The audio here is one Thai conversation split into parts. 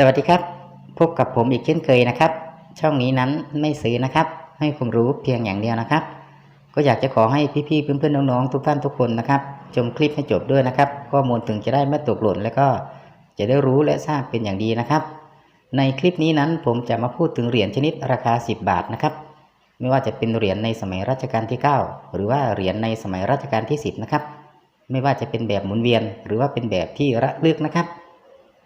สวัสดีครับ พบกับผมอีกเช่นเคยนะครับ ช่องนี้นั้นไม่ซื้อนะครับ ให้ความรู้เพียงอย่างเดียวนะครับ ก็อยากจะขอให้พี่ๆเพื่อนๆน้องๆทุกท่านทุกคนนะครับชมคลิปให้จบด้วยนะครับ ข้อมูลถึงจะได้ไม่ตกหล่น และก็จะได้รู้และทราบเป็นอย่างดีนะครับ ในคลิปนี้นั้นผมจะมาพูดถึงเหรียญชนิดราคา 10 บาทนะครับ ไม่ว่าจะเป็นเหรียญในสมัยรัชกาลที่ 9 หรือว่าเหรียญในสมัยรัชกาลที่ 10 นะครับ ไม่ว่าจะเป็นแบบหมุนเวียน หรือว่าเป็นแบบที่ระลึกนะครับ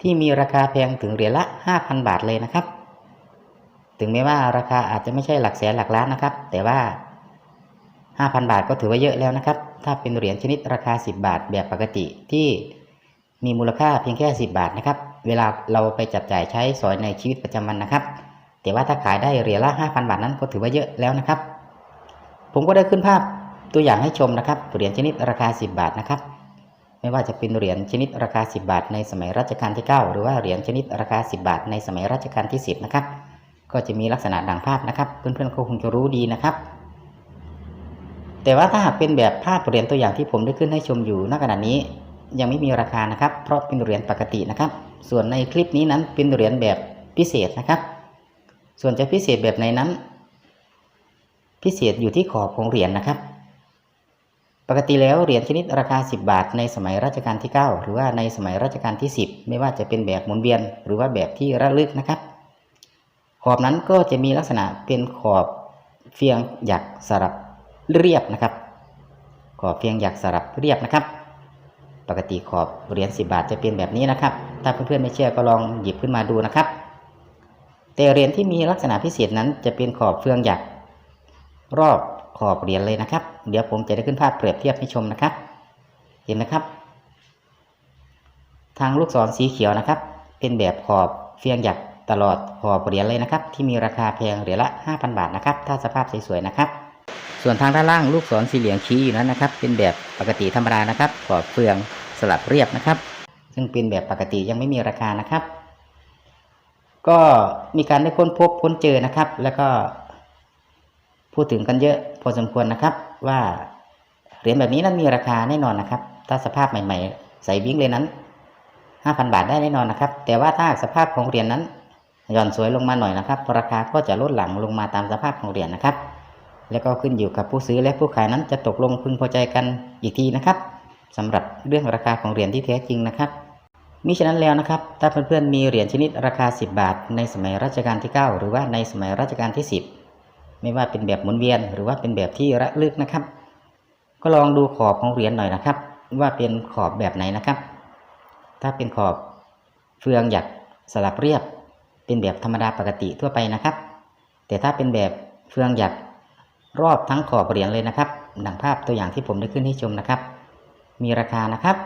ที่มีราคาแพงถึงเหรียญละ 5,000 บาทเลยนะครับ ถึงแม้ว่าราคาอาจจะไม่ใช่หลักแสนหลักล้านนะครับ แต่ว่า 5,000 บาทก็ถือว่าเยอะแล้วนะครับ ถ้าเป็นเหรียญชนิดราคา 10 บาทแบบปกติที่มีมูลค่าเพียงแค่ 10 บาทนะครับ เวลาเราไปจับจ่ายใช้สอยในชีวิตประจำวันนะครับ แต่ว่าถ้าขายได้เหรียญละ 5,000 บาทนั้นก็ถือว่าเยอะแล้วนะครับ ผมก็ได้ขึ้นภาพตัวอย่างให้ชมนะครับ เหรียญชนิดราคา 10 บาทนะครับ ไม่ว่าจะเป็นเหรียญชนิดราคา 10 บาท ในสมัยรัชกาลที่ 9 หรือว่าเหรียญชนิดราคา 10 บาท ในสมัยรัชกาลที่ 10 นะครับ ก็จะมีลักษณะดังภาพนะครับ เพื่อนๆก็คงจะรู้ดีนะครับ แต่ว่าถ้าหากเป็นแบบภาพเหรียญตัวอย่างที่ผมได้ขึ้นให้ชมอยู่ณขณะนี้ ยังไม่มีราคานะครับ เพราะเป็นเหรียญปกตินะครับ ส่วนในคลิปนี้นั้นเป็นเหรียญแบบพิเศษนะครับ ส่วนจะพิเศษแบบไหนนั้น พิเศษอยู่ที่ขอบของเหรียญนะครับ กติแล้วเหรียญชนิดราคา 10 บาท ในสมัยรัชกาลที่ 9 หรือว่าในสมัยรัชกาลที่ 10 ไม่ว่าจะเป็นแบบหมุนเวียน หรือว่าแบบที่ระลึกนะครับ ขอบนั้นก็จะมีลักษณะเป็นขอบเฟียงหยักสลับเรียบนะครับ ขอบเฟียงหยักสลับเรียบนะครับ ปกติขอบเหรียญ10 บาทจะเป็นแบบนี้นะครับ ถ้าเพื่อนๆไม่เชื่อก็ลองหยิบขึ้นมาดูนะครับ แต่เหรียญที่มีลักษณะพิเศษนั้นจะเป็นขอบเฟืองหยักรอบ ขอบเหรียญเลยนะครับ เดี๋ยวผมจะได้ขึ้นภาพเปรียบเทียบให้ชมนะครับ เห็นนะครับ ทางลูกศรสีเขียวนะครับ เป็นแบบขอบเฟียงหยักตลอดขอบเหรียญเลยนะครับ ที่มีราคาแพงเหรียญละ 5,000 บาทนะครับ ถ้าสภาพสวยๆนะครับ ส่วนทางด้านล่างลูกศรสีเหลืองชี้อยู่นั้นนะครับ เป็นแบบปกติธรรมดานะครับ ขอบเฟืองสลับเรียบนะครับ ซึ่งเป็นแบบปกติยังไม่มีราคานะครับ ก็มีการได้ค้นพบค้นเจอนะครับ แล้วก็ พูดถึงกันเยอะพอสมควรนะครับว่าเหรียญแบบนี้นั้นมีราคาแน่นอนนะครับ ถ้าสภาพใหม่ ๆ ใส่วิ่งเลยนั้น 5,000 บาทได้แน่นอนนะครับ แต่ว่าถ้าสภาพของเหรียญนั้นหย่อนสวยลงมาหน่อยนะครับ ราคาก็จะลดหลั่งลงมาตามสภาพของเหรียญนะครับ แล้วก็ขึ้นอยู่กับผู้ซื้อและผู้ขายนั้นจะตกลงพึงพอใจกันอีกทีนะครับสำหรับเรื่องราคาของเหรียญที่แท้จริงนะครับมิฉะนั้นแล้วนะครับ ถ้าเพื่อนๆมีเหรียญชนิดราคา 10 บาท ในสมัยรัชกาลที่ 9 หรือว่าในสมัยรัชกาลที่ 10 ไม่ว่าเป็นแบบหมุนเวียน หรือว่าเป็นแบบที่ระลึกนะครับ ก็ลองดูขอบของเหรียญหน่อยนะครับ ว่าเป็นขอบแบบไหนนะครับ ถ้าเป็นขอบเฟืองหยักสลับเรียบ เป็นแบบธรรมดาปกติทั่วไปนะครับ แต่ถ้าเป็นแบบเฟืองหยักรอบทั้งขอบเหรียญเลยนะครับ ดังภาพตัวอย่างที่ผมได้ขึ้นให้ชมนะครับ มีราคานะครับ